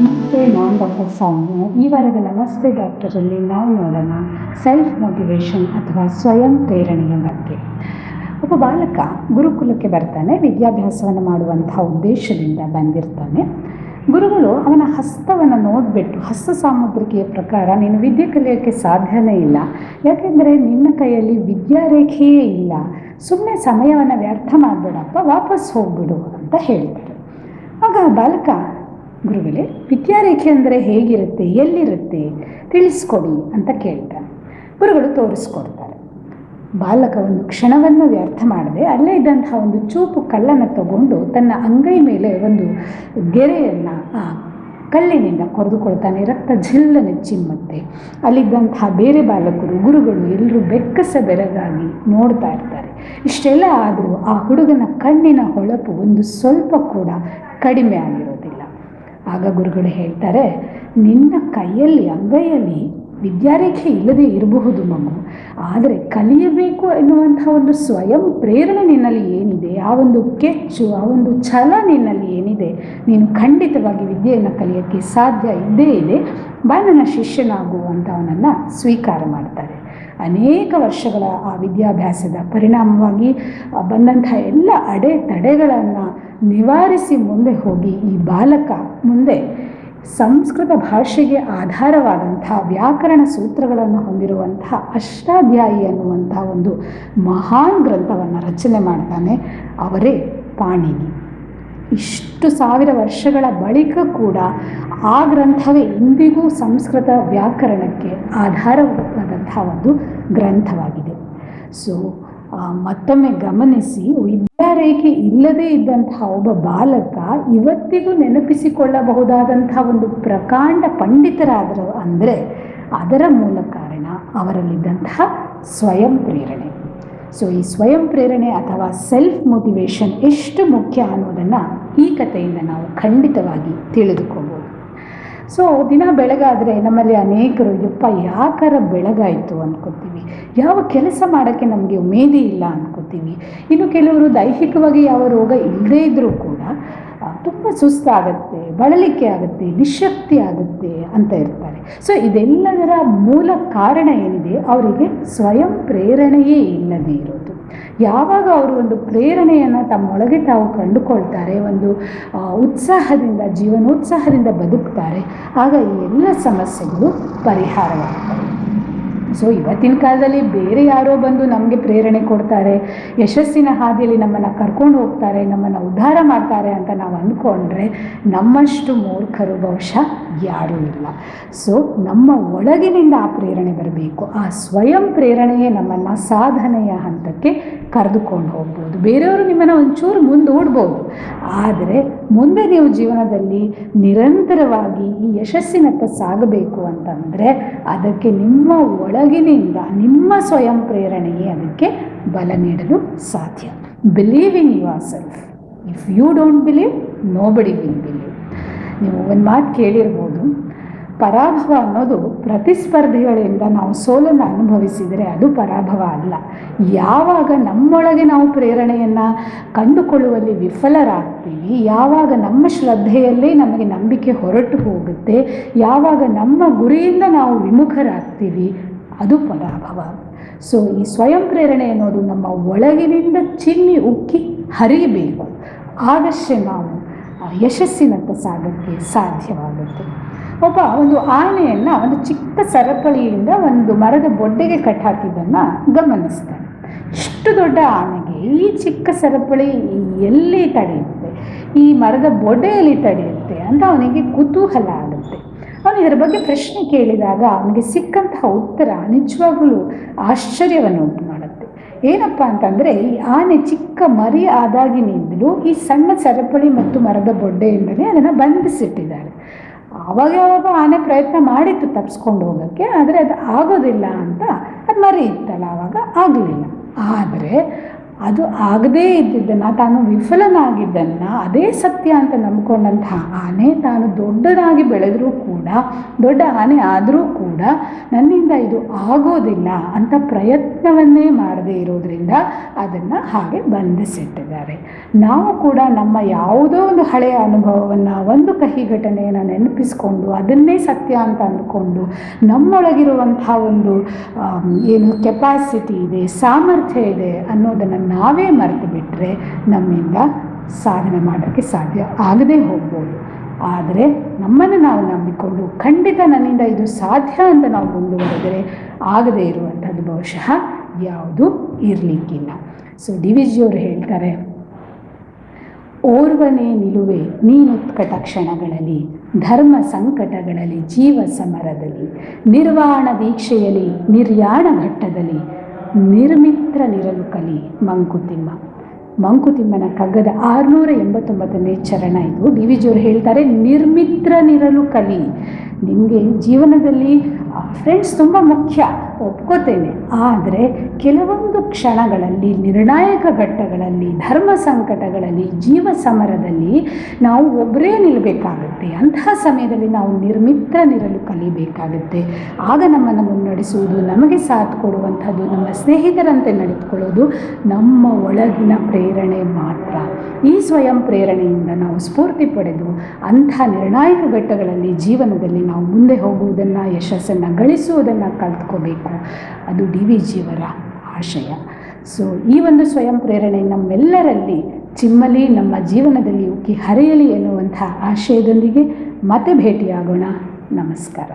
ನಾನ್ doctor ಈ ವಾರದ ನಮಸ್ತೆ ಡಾಕ್ಟರಲ್ಲಿ ನಾವು ನೋಡೋಣ ಸೆಲ್ಫ್ ಮೋಟಿವೇಶನ್ ಅಥವಾ ಸ್ವಯಂ ಪ್ರೇರಣೆಯ ಬಗ್ಗೆ. ಒಬ್ಬ ಬಾಲಕ ಗುರುಕುಲಕ್ಕೆ ಬರ್ತಾನೆ, ವಿದ್ಯಾಭ್ಯಾಸವನ್ನು ಮಾಡುವಂಥ ಉದ್ದೇಶದಿಂದ ಬಂದಿರ್ತಾನೆ. ಗುರುಗಳು ಅವನ ಹಸ್ತವನ್ನು ನೋಡಿಬಿಟ್ಟು, ಹಸ್ತ ಸಾಮಗ್ರಿಕೆಯ ಪ್ರಕಾರ, ನೀನು ವಿದ್ಯೆ ಕಲಿಯೋಕ್ಕೆ ಸಾಧ್ಯನೇ ಇಲ್ಲ. ಯಾಕೆಂದರೆ ನಿನ್ನ ಕೈಯಲ್ಲಿ ವಿದ್ಯಾರೇಖೆಯೇ ಇಲ್ಲ. ಸುಮ್ಮನೆ ಸಮಯವನ್ನು ವ್ಯರ್ಥ ಮಾಡಬೇಡಪ್ಪ, ವಾಪಸ್ ಹೋಗ್ಬಿಡು ಅಂತ ಹೇಳ್ತಾರೆ. ಆಗ ಬಾಲಕ ಗುರುಗಳೇ, ವಿದ್ಯಾರೇಖೆ ಅಂದರೆ ಹೇಗಿರುತ್ತೆ, ಎಲ್ಲಿರುತ್ತೆ, ತಿಳಿಸ್ಕೊಡಿ ಅಂತ ಕೇಳ್ತಾರೆ. ಗುರುಗಳು ತೋರಿಸ್ಕೊಡ್ತಾರೆ. ಬಾಲಕ ಒಂದು ಕ್ಷಣವನ್ನು ವ್ಯರ್ಥ ಮಾಡದೆ ಅಲ್ಲೇ ಇದ್ದಂತಹ ಒಂದು ಚೂಪು ಕಲ್ಲನ್ನು ತಗೊಂಡು ತನ್ನ ಅಂಗೈ ಮೇಲೆ ಒಂದು ಗೆರೆಯನ್ನು ಆ ಕಲ್ಲಿನಿಂದ ಕೊರೆದುಕೊಳ್ತಾನೆ, ರಕ್ತ ಜಿಲ್ಲನೆ ಚಿಮ್ಮತ್ತೆ. ಅಲ್ಲಿದ್ದಂತಹ ಬೇರೆ ಬಾಲಕರು, ಗುರುಗಳು ಎಲ್ಲರೂ ಬೆಕ್ಕಸ ಬೆರಗಾಗಿ ನೋಡ್ತಾ ಇರ್ತಾರೆ. ಇಷ್ಟೆಲ್ಲ ಆದರೂ ಆ ಹುಡುಗನ ಕಣ್ಣಿನ ಹೊಳಪು ಒಂದು ಸ್ವಲ್ಪ ಕೂಡ ಕಡಿಮೆ ಆಗಿರೋದಿಲ್ಲ. ಆಗ ಗುರುಗಳು ಹೇಳ್ತಾರೆ, ನಿನ್ನ ಕೈಯಲ್ಲಿ, ಅಂಗೈಯಲ್ಲಿ ವಿದ್ಯಾರೇಖೆ ಇಲ್ಲದೆ ಇರಬಹುದು ಮಗು. ಆದರೆ ಕಲಿಯಬೇಕು ಎನ್ನುವಂಥ ಒಂದು ಸ್ವಯಂ ಪ್ರೇರಣೆ ನಿನ್ನಲ್ಲಿ ಏನಿದೆ, ಆ ಒಂದು ಕೆಚ್ಚು, ಆ ಒಂದು ಛಲ ನಿನ್ನಲ್ಲಿ ಏನಿದೆ, ನೀನು ಖಂಡಿತವಾಗಿ ವಿದ್ಯೆಯನ್ನು ಕಲಿಯೋಕ್ಕೆ ಸಾಧ್ಯ ಇದ್ದೇ ಇದೆ. ಬಾ, ನನ್ನ ಶಿಷ್ಯನಾಗುವಂಥವನನ್ನು ಸ್ವೀಕಾರ ಮಾಡ್ತಾರೆ. ಅನೇಕ ವರ್ಷಗಳ ಆ ವಿದ್ಯಾಭ್ಯಾಸದ ಪರಿಣಾಮವಾಗಿ ಬಂದಂಥ ಎಲ್ಲ ಅಡೆತಡೆಗಳನ್ನು ನಿವಾರಿಸಿ ಮುಂದೆ ಹೋಗಿ ಈ ಬಾಲಕ ಮುಂದೆ ಸಂಸ್ಕೃತ ಭಾಷೆಗೆ ಆಧಾರವಾದಂಥ ವ್ಯಾಕರಣ ಸೂತ್ರಗಳನ್ನು ಹೊಂದಿರುವಂಥ ಅಷ್ಟಾಧ್ಯಾಯಿ ಅನ್ನುವಂಥ ಒಂದು ಮಹಾನ್ ಗ್ರಂಥವನ್ನು ರಚನೆ ಮಾಡ್ತಾನೆ ಅವರೇ ಪಾಣಿನಿ. ಇಷ್ಟು ಸಾವಿರ ವರ್ಷಗಳ ಬಳಿಕ ಕೂಡ ಆ ಗ್ರಂಥವೇ ಇಂದಿಗೂ ಸಂಸ್ಕೃತ ವ್ಯಾಕರಣಕ್ಕೆ ಆಧಾರವಾದಂಥ ಒಂದು ಗ್ರಂಥವಾಗಿದೆ. ಸೊ ಮತ್ತೊಮ್ಮೆ ಗಮನಿಸಿ ವಿದ್ಯಾರೇಖೆ ಇಲ್ಲದೇ ಇದ್ದಂತಹ ಒಬ್ಬ ಬಾಲಕ ಇವತ್ತಿಗೂ ನೆನಪಿಸಿಕೊಳ್ಳಬಹುದಾದಂತಹ ಒಂದು ಪ್ರಕಾಂಡ ಪಂಡಿತರಾದರು ಅಂದರೆ ಅದರ ಮೂಲ ಕಾರಣ ಅವರಲ್ಲಿದ್ದಂತಹ ಸ್ವಯಂ ಪ್ರೇರಣೆ. ಸೊ ಈ ಸ್ವಯಂ ಪ್ರೇರಣೆ ಅಥವಾ ಸೆಲ್ಫ್ ಮೋಟಿವೇಶನ್ ಎಷ್ಟು ಮುಖ್ಯ ಅನ್ನೋದನ್ನು ಈ ಕಥೆಯಿಂದ ನಾವು ಖಂಡಿತವಾಗಿ ತಿಳಿದುಕೋಬೋದು ಸೊ ದಿನ ಬೆಳಗಾದರೆ ನಮ್ಮಲ್ಲಿ ಅನೇಕರು, ಯಪ್ಪ, ಯಾಕಾರ ಬೆಳಗಾಯಿತು ಅನ್ಕೋತೀವಿ? ಯಾವ ಕೆಲಸ ಮಾಡೋಕ್ಕೆ ನಮಗೆ ಉಮೇದಿ ಇಲ್ಲ ಅನ್ಕೋತೀವಿ? ಇನ್ನು ಕೆಲವರು ದೈಹಿಕವಾಗಿ ಯಾವ ರೋಗ ಇಲ್ಲದೇ ಇದ್ದರೂ ಕೂಡ ತುಂಬ ಸುಸ್ತಾಗುತ್ತೆ, ಬಳಲಿಕೆ ಆಗುತ್ತೆ ನಿಶಕ್ತಿ ಆಗುತ್ತೆ ಅಂತ ಇರ್ತಾರೆ. ಸೊ ಇದೆಲ್ಲದರ ಮೂಲ ಕಾರಣ ಏನಿದೆ? ಅವರಿಗೆ ಸ್ವಯಂ ಪ್ರೇರಣೆಯೇ ಇಲ್ಲದೆ ಇರೋದು. ಯಾವಾಗ ಅವರು ಒಂದು ಪ್ರೇರಣೆಯನ್ನು ತಮ್ಮೊಳಗೆ ತಾವು ಕಂಡುಕೊಳ್ತಾರೆ, ಒಂದು ಉತ್ಸಾಹದಿಂದ, ಜೀವನೋತ್ಸಾಹದಿಂದ ಬದುಕ್ತಾರೆ, ಆಗ ಈ ಎಲ್ಲ ಸಮಸ್ಯೆಗಳು ಪರಿಹಾರವಾಗ್ತವೆ. ಸೊ ಇವತ್ತಿನ ಕಾಲದಲ್ಲಿ ಬೇರೆ ಯಾರೋ ಬಂದು ನಮಗೆ ಪ್ರೇರಣೆ ಕೊಡ್ತಾರೆ, ಯಶಸ್ಸಿನ ಹಾದಿಯಲ್ಲಿ ನಮ್ಮನ್ನು ಕರ್ಕೊಂಡು ಹೋಗ್ತಾರೆ, ನಮ್ಮನ್ನು ಉದ್ಧಾರ ಮಾಡ್ತಾರೆ ಅಂತ ನಾವು ಅಂದ್ಕೊಂಡ್ರೆ ನಮ್ಮಷ್ಟು ಮೂರ್ಖರು ಬಹುಶಃ ಯಾರೂ ಇಲ್ಲ. ಸೊ ನಮ್ಮ ಒಳಗಿನಿಂದ ಆ ಪ್ರೇರಣೆ ಬರಬೇಕು. ಆ ಸ್ವಯಂ ಪ್ರೇರಣೆಯೇ ನಮ್ಮನ್ನು ಸಾಧನೆಯ ಹಂತಕ್ಕೆ ಕರೆದುಕೊಂಡು ಹೋಗ್ಬೋದು. ಬೇರೆಯವರು ನಿಮ್ಮನ್ನು ಒಂಚೂರು ಮುಂದೂಡ್ಬೋದು ಆದರೆ ಮುಂದೆ ನೀವು ಜೀವನದಲ್ಲಿ ನಿರಂತರವಾಗಿ ಈ ಯಶಸ್ಸಿನತ್ತ ಸಾಗಬೇಕು ಅಂತಂದರೆ ಅದಕ್ಕೆ ನಿಮ್ಮ ಒಳಗಿನಿಂದ, ನಿಮ್ಮ ಸ್ವಯಂ ಪ್ರೇರಣೆಗೆ ಅದಕ್ಕೆ ಬಲ ನೀಡಲು ಸಾಧ್ಯ. Believe in yourself if you don't believe nobody will believe ನೀವು ಒಂದು ಮಾತು ಕೇಳಿರ್ಬೋದು. ಪರಾಭವ ಅನ್ನೋದು ಪ್ರತಿಸ್ಪರ್ಧಿಗಳಿಂದ ನಾವು ಸೋಲನ್ನು ಅನುಭವಿಸಿದರೆ ಅದು ಪರಾಭವ ಅಲ್ಲ. ಯಾವಾಗ ನಮ್ಮೊಳಗೆ ನಾವು ಪ್ರೇರಣೆಯನ್ನು ಕಂಡುಕೊಳ್ಳುವಲ್ಲಿ ವಿಫಲರಾಗ್ತೀವಿ, ಯಾವಾಗ ನಮ್ಮ ಶ್ರದ್ಧೆಯಲ್ಲೇ ನಮಗೆ ನಂಬಿಕೆ ಹೊರಟು ಹೋಗುತ್ತೆ, ಯಾವಾಗ ನಮ್ಮ ಗುರಿಯಿಂದ ನಾವು ವಿಮುಖರಾಗ್ತೀವಿ, ಅದು ಪರಾಭವ. ಸೊ ಈ ಸ್ವಯಂ ಪ್ರೇರಣೆ ಅನ್ನೋದು ನಮ್ಮ ಒಳಗಿನಿಂದ ಚಿಮ್ಮಿ ಉಕ್ಕಿ ಹರಿಯಬೇಕು. ಆಗಷ್ಟೇ ನಾವು ಯಶಸ್ಸಿನತ್ತ ಸಾಗೋಕ್ಕೆ ಸಾಧ್ಯವಾಗುತ್ತೆ. ಒಬ್ಬ ಒಂದು ಆನೆಯನ್ನು ಒಂದು ಚಿಕ್ಕ ಸರಪಳಿಯಿಂದ ಒಂದು ಮರದ ಬೊಡ್ಡೆಗೆ ಕಟ್ಟಾಕಿದ್ದನ್ನು ಗಮನಿಸ್ತಾನೆ ಇಷ್ಟು ದೊಡ್ಡ ಆನೆಗೆ ಈ ಚಿಕ್ಕ ಸರಪಳಿ ಎಲ್ಲಿ ತಡೆಯುತ್ತೆ? ಈ ಮರದ ಬೊಡ್ಡೆಯಲ್ಲಿ ತಡೆಯುತ್ತೆ ಅಂತ ಅವನಿಗೆ ಕುತೂಹಲ ಆಗುತ್ತೆ. ಅವನು ಇದರ ಬಗ್ಗೆ ಪ್ರಶ್ನೆ ಕೇಳಿದಾಗ ಅವನಿಗೆ ಸಿಕ್ಕಂತಹ ಉತ್ತರ ನಿಜವಾಗಲೂ ಆಶ್ಚರ್ಯವನ್ನು ಉಂಟು ಮಾಡುತ್ತೆ. ಏನಪ್ಪ ಅಂತಂದರೆ, ಈ ಆನೆ ಚಿಕ್ಕ ಮರಿ ಆದಾಗಿನಿಂದಲೂ ಈ ಸಣ್ಣ ಸರಪಳಿ ಮತ್ತು ಮರದ ಬೊಡ್ಡೆಯಿಂದಲೇ ಅದನ್ನು ಬಂಧಿಸಿಟ್ಟಿದ್ದಾರೆ. ಆವಾಗ ಯಾವಾಗ ಆನೆ ಪ್ರಯತ್ನ ಮಾಡಿತ್ತು ತಪ್ಪಿಸ್ಕೊಂಡು ಹೋಗೋಕ್ಕೆ, ಆದರೆ ಅದು ಆಗೋದಿಲ್ಲ ಅಂತ ಅದು ಮರಿ ಇತ್ತಲ್ಲ, ಆವಾಗ ಆಗಲಿಲ್ಲ. ಆದರೆ ಅದು ಆಗದೇ ಇದ್ದಿದ್ದನ್ನು, ತಾನು ವಿಫಲನಾಗಿದ್ದನ್ನು, ಅದೇ ಸತ್ಯ ಅಂತ ನಂಬ್ಕೊಂಡಂತಹ ಆನೆ ತಾನು ದೊಡ್ಡದಾಗಿ ಬೆಳೆದರೂ ಕೂಡ, ದೊಡ್ಡ ಆನೆ ಆದರೂ ಕೂಡ ನನ್ನಿಂದ ಇದು ಆಗೋದಿಲ್ಲ ಅಂತ ಪ್ರಯತ್ನವನ್ನೇ ಮಾಡದೇ ಇರೋದ್ರಿಂದ ಅದನ್ನು ಹಾಗೆ ಬಂಧಿಸಿಟ್ಟಿದ್ದಾರೆ. ನಾವು ಕೂಡ ನಮ್ಮ ಯಾವುದೋ ಒಂದು ಹಳೆಯ ಅನುಭವವನ್ನು, ಒಂದು ಕಹಿ ಘಟನೆಯನ್ನು ನೆನಪಿಸ್ಕೊಂಡು, ಅದನ್ನೇ ಸತ್ಯ ಅಂತ ಅಂದ್ಕೊಂಡು ನಮ್ಮೊಳಗಿರುವಂಥ ಒಂದು ಏನು ಕೆಪಾಸಿಟಿ ಇದೆ, ಸಾಮರ್ಥ್ಯ ಇದೆ ಅನ್ನೋದನ್ನು ನಾವೇ ಮರೆತು ಬಿಟ್ಟರೆ ನಮ್ಮಿಂದ ಸಾಧನೆ ಮಾಡೋಕ್ಕೆ ಸಾಧ್ಯ ಆಗದೇ ಹೋಗ್ಬೋದು. ಆದರೆ ನಮ್ಮನ್ನು ನಾವು ನಂಬಿಕೊಂಡು ಖಂಡಿತ ನನ್ನಿಂದ ಇದು ಸಾಧ್ಯ ಅಂತ ನಾವು ಮುಂದುವರೆದರೆ ಆಗದೇ ಇರುವಂಥದ್ದು ಬಹುಶಃ ಯಾವುದು ಇರಲಿಕ್ಕಿಲ್ಲ. ಸೊ ಡಿ ಹೇಳ್ತಾರೆ, ಓರ್ವನೇ ನಿಲುವೆ ನೀನುತ್ಕಟ ಕ್ಷಣಗಳಲ್ಲಿ, ಧರ್ಮ ಸಂಕಟಗಳಲ್ಲಿ, ಜೀವ ಸಮರದಲ್ಲಿ, ನಿರ್ವಾಣ ದೀಕ್ಷೆಯಲ್ಲಿ, ನಿರ್ಯಾಣ ಘಟ್ಟದಲ್ಲಿ ನಿರ್ಮಿತ್ರನಿರಲು ಕಲಿ ಮಂಕುತಿಮ್ಮ. ಮಂಕುತಿಮ್ಮನ ಕಗ್ಗದ ಆರುನೂರ ಎಂಬತ್ತೊಂಬತ್ತನೇ ಚರಣ ಇದು. ಡಿ ವಿ ಜಿಯವರು ಹೇಳ್ತಾರೆ, ನಿರ್ಮಿತ್ರನಿರಲು ಕಲಿ. ನಿಮಗೆ ಜೀವನದಲ್ಲಿ ಫ್ರೆಂಡ್ಸ್ ತುಂಬ ಮುಖ್ಯ. ಒಪ್ಕೋತೇನೆ. ಆದರೆ ಕೆಲವೊಂದು ಕ್ಷಣಗಳಲ್ಲಿ, ನಿರ್ಣಾಯಕ ಘಟ್ಟಗಳಲ್ಲಿ, ಧರ್ಮ ಸಂಕಟಗಳಲ್ಲಿ, ಜೀವ ಸಮರದಲ್ಲಿ ನಾವು ಒಬ್ಬರೇ ನಿಲ್ಲಬೇಕಾಗುತ್ತೆ ಅಂತಹ ಸಮಯದಲ್ಲಿ ನಾವು ನಿರ್ಮಿತ್ರನಿರಲು ಕಲಿಬೇಕಾಗುತ್ತೆ. ಆಗ ನಮ್ಮನ್ನು ಮುನ್ನಡೆಸುವುದು, ನಮಗೆ ಸಾಥ್ ಕೊಡುವಂಥದ್ದು, ನಮ್ಮ ಸ್ನೇಹಿತರಂತೆ ನಡೆದುಕೊಳ್ಳೋದು ನಮ್ಮ ಒಳಗಿನ ಪ್ರೇರಣೆ ಮಾತ್ರ. ಈ ಸ್ವಯಂ ಪ್ರೇರಣೆಯಿಂದ ನಾವು ಸ್ಫೂರ್ತಿ ಪಡೆದು ಅಂಥ ನಿರ್ಣಾಯಕ ಘಟ್ಟಗಳಲ್ಲಿ ಜೀವನದಲ್ಲಿ ನಾವು ಮುಂದೆ ಹೋಗುವುದನ್ನು, ಯಶಸ್ಸನ್ನು ಗಳಿಸುವುದನ್ನು ಕಲ್ತ್ಕೋಬೇಕು ಅದು ಡಿ ವಿ ಜಿಯವರ ಆಶಯ. ಸೊ ಈ ಒಂದು ಸ್ವಯಂ ಪ್ರೇರಣೆ ನಮ್ಮೆಲ್ಲರಲ್ಲಿ ಚಿಮ್ಮಲಿ ನಮ್ಮ ಜೀವನದಲ್ಲಿ ಉಕ್ಕಿ ಹರಿಯಲಿ ಎನ್ನುವಂಥ ಆಶಯದೊಂದಿಗೆ ಮತ್ತೆ ಭೇಟಿಯಾಗೋಣ. ನಮಸ್ಕಾರ.